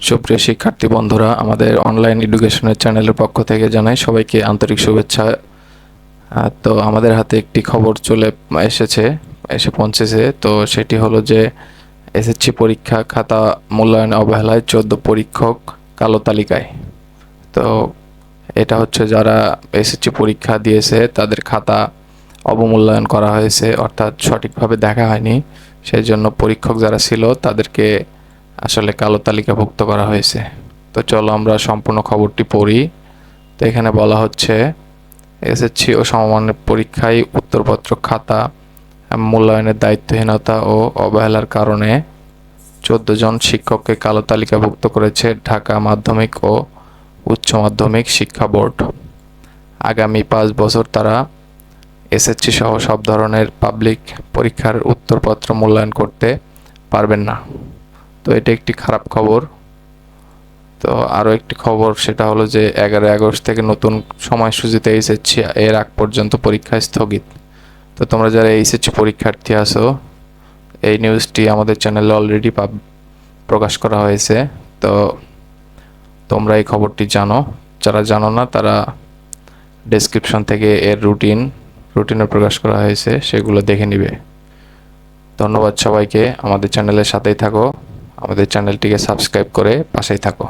সুপ্রিয় শিক্ষার্থী বন্ধুরা, আমাদের অনলাইন এডুকেশনের চ্যানেলের পক্ষ থেকে জানাই সবাইকে আন্তরিক শুভেচ্ছা। তো আমাদের হাতে একটি খবর চলে এসেছে, এসে পৌঁছেছে। তো সেটি হলো যে এসএসসি পরীক্ষা খাতা মূল্যায়ন অবহেলায় চোদ্দ পরীক্ষক কালো তালিকায়। তো এটা হচ্ছে যারা এসএসসি পরীক্ষা দিয়েছে, তাদের খাতা অবমূল্যায়ন করা হয়েছে, অর্থাৎ সঠিকভাবে দেখা হয়নি। সেই জন্য পরীক্ষক যারা ছিল, তাদেরকে আসলে কালো তালিকাভুক্ত করা হয়েছে। তো চলো আমরা সম্পূর্ণ খবরটি পড়ি। তো এখানে বলা হচ্ছে, এসএসসি ও সমমানের পরীক্ষায় উত্তরপত্র, খাতা, মূল্যায়নের দায়িত্বহীনতা ও অবহেলার কারণে চোদ্দ জন শিক্ষককে কালো তালিকাভুক্ত করেছে ঢাকা মাধ্যমিক ও উচ্চ মাধ্যমিক শিক্ষা বোর্ড। আগামী পাঁচ বছর তারা এসএসসি সহ সব ধরনের পাবলিক পরীক্ষার উত্তরপত্র মূল্যায়ন করতে পারবেন না। তো এটা একটি খারাপ খবর। তো আরও একটি খবর সেটা হলো যে এগারোই আগস্ট থেকে নতুন সময়সূচিতে এসেছি এর আগ পর্যন্ত পরীক্ষা স্থগিত। তো তোমরা যারা এইচএসসি পরীক্ষার্থী আছো, এই নিউজটি আমাদের চ্যানেলে অলরেডি পাব প্রকাশ করা হয়েছে। তো তোমরা এই খবরটি জানো। যারা জানো না, তারা ডেসক্রিপশন থেকে এর রুটিন রুটিনে প্রকাশ করা হয়েছে, সেগুলো দেখে নিবে। ধন্যবাদ সবাইকে। আমাদের চ্যানেলের সাথেই থাকো। আমাদের চ্যানেলটিকে সাবস্ক্রাইব করে পাশেই থাকো।